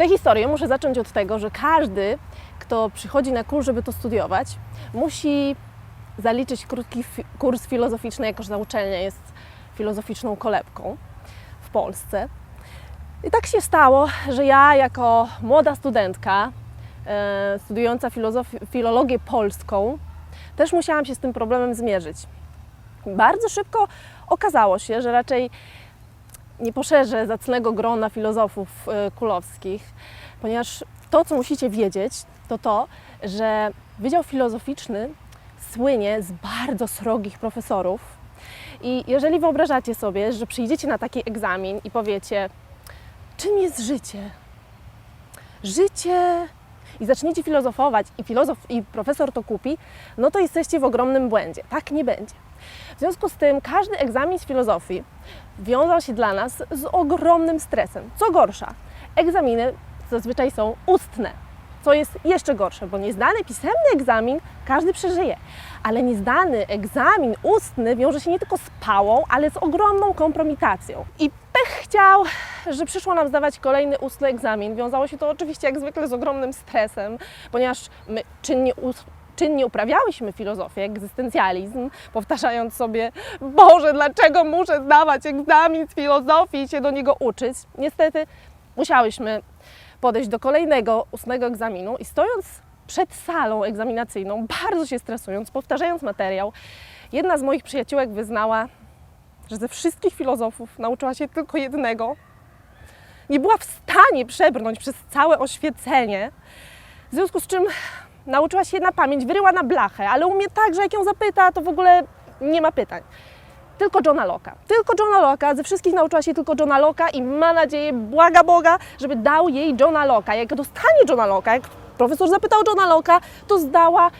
Tę historię muszę zacząć od tego, że każdy, kto przychodzi na kurs, żeby to studiować, musi zaliczyć krótki kurs filozoficzny, jako że ta uczelnia jest filozoficzną kolebką w Polsce. I tak się stało, że ja jako młoda studentka e, studiująca filologię polską też musiałam się z tym problemem zmierzyć. Bardzo szybko okazało się, że raczej nie poszerzę zacnego grona filozofów e, kulowskich, ponieważ to, co musicie wiedzieć, to to, że Wydział Filozoficzny słynie z bardzo srogich profesorów. I jeżeli wyobrażacie sobie, że przyjdziecie na taki egzamin i powiecie, czym jest życie? Życie i zaczniecie filozofować i filozof i profesor to kupi, no to jesteście w ogromnym błędzie. Tak nie będzie. W związku z tym każdy egzamin z filozofii wiązał się dla nas z ogromnym stresem. Co gorsza, egzaminy zazwyczaj są ustne, co jest jeszcze gorsze, bo niezdany pisemny egzamin każdy przeżyje, ale niezdany egzamin ustny wiąże się nie tylko z pałą, ale z ogromną kompromitacją. I pech chciał, że przyszło nam zdawać kolejny ustny egzamin. Wiązało się to oczywiście jak zwykle z ogromnym stresem, ponieważ my czynnie czynnie uprawiałyśmy filozofię, egzystencjalizm, powtarzając sobie, Boże, dlaczego muszę zdawać egzamin z filozofii i się do niego uczyć? Niestety musiałyśmy podejść do kolejnego ustnego egzaminu i stojąc przed salą egzaminacyjną, bardzo się stresując, powtarzając materiał, jedna z moich przyjaciółek wyznała, że ze wszystkich filozofów nauczyła się tylko jednego. Nie była w stanie przebrnąć przez całe oświecenie, w związku z czym nauczyła się na pamięć, wyryła na blachę, ale umie tak, że jak ją zapyta, to w ogóle nie ma pytań. Tylko Johna Locke'a. Tylko Johna Locke'a. Ze wszystkich nauczyła się tylko Johna Locke'a i ma nadzieję, błaga Boga, żeby dał jej Johna Locke'a. Jak dostanie Johna Locke'a, jak profesor zapytał Johna Locke'a, to zdała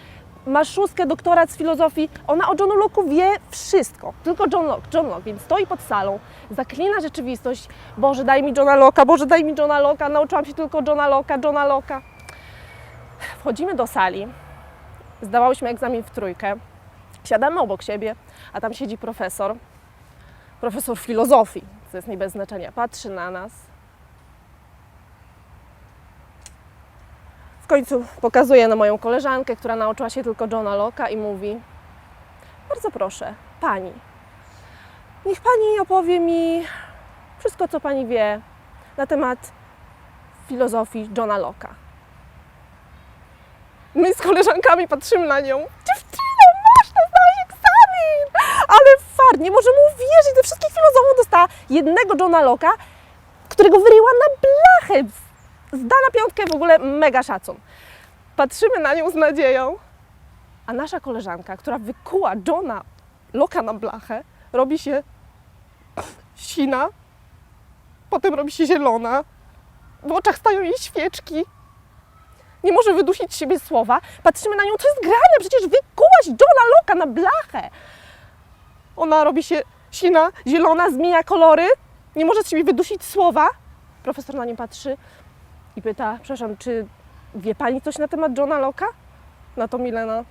ma szóstkę doktorat z filozofii. Ona o Johnu Locke'u wie wszystko. Tylko John Locke. John Locke, więc stoi pod salą, zaklina rzeczywistość. Boże, daj mi Johna Locke'a, Boże, daj mi Johna Locke'a. Nauczyłam się tylko Johna Locke'a, Johna Locke'a. Wchodzimy do sali. Zdawałyśmy egzamin w trójkę. Siadamy obok siebie, a tam siedzi profesor. Profesor filozofii, co jest nie bez znaczenia. Patrzy na nas. Końcu pokazuje na moją koleżankę, która nauczyła się tylko Johna Locke'a i mówi: Bardzo proszę, pani, niech pani opowie mi wszystko, co pani wie na temat filozofii Johna Locke'a. My z koleżankami patrzymy na nią. Dziewczyno, masz to zdałeś egzamin! Ale fart, nie możemy uwierzyć, ze wszystkich filozofów dostała jednego Johna Locke'a, którego wyryła na blachę. Zdana piątkę w ogóle mega szacun. Patrzymy na nią z nadzieją, a nasza koleżanka, która wykuła Johna Locke'a na blachę, robi się sina, potem robi się zielona, w oczach stają jej świeczki nie może wydusić z siebie słowa. Patrzymy na nią, co jest grane, przecież wykułaś Johna Locke'a na blachę. Ona robi się sina, zielona, zmienia kolory, nie może z siebie wydusić słowa. Profesor na nią patrzy i pyta, przepraszam, czy wie pani coś na temat Johna Locke'a? Na to Milena.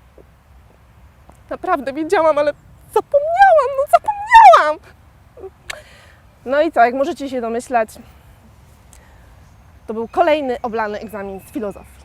Naprawdę wiedziałam, ale zapomniałam, no zapomniałam. No i co, jak możecie się domyślać, to był kolejny oblany egzamin z filozofii.